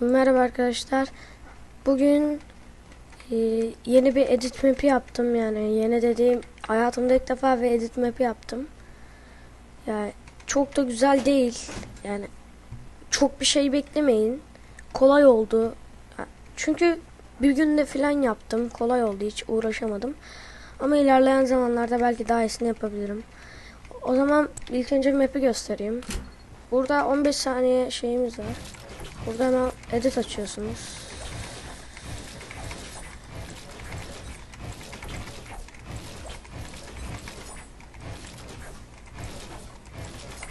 Merhaba arkadaşlar. Bugün e, yeni bir edit map'i yaptım yani yeni dediğim hayatımda ilk defa bir edit map'i yaptım. Yani çok da güzel değil. Yani çok bir şey beklemeyin. Kolay oldu. Çünkü bir günde falan yaptım. Kolay oldu hiç uğraşamadım. Ama ilerleyen zamanlarda belki daha iyisini yapabilirim. O zaman ilk önce map'i göstereyim. Burada 15 saniye şeyimiz var. Burada hemen edit açıyorsunuz.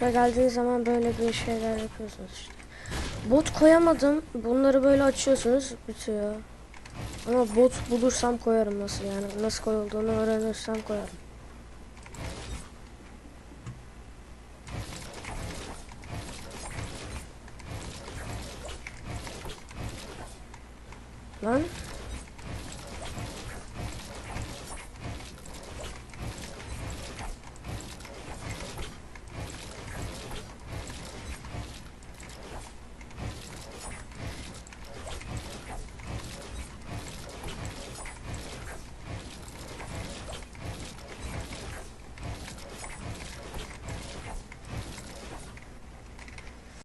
Buraya geldiğiniz zaman böyle bir şeyler yapıyorsunuz işte. Bot koyamadım. Bunları böyle açıyorsunuz. Bitiyor. Ama bot bulursam koyarım nasıl yani. Nasıl koyulduğunu öğrenirsem koyarım. 嗯。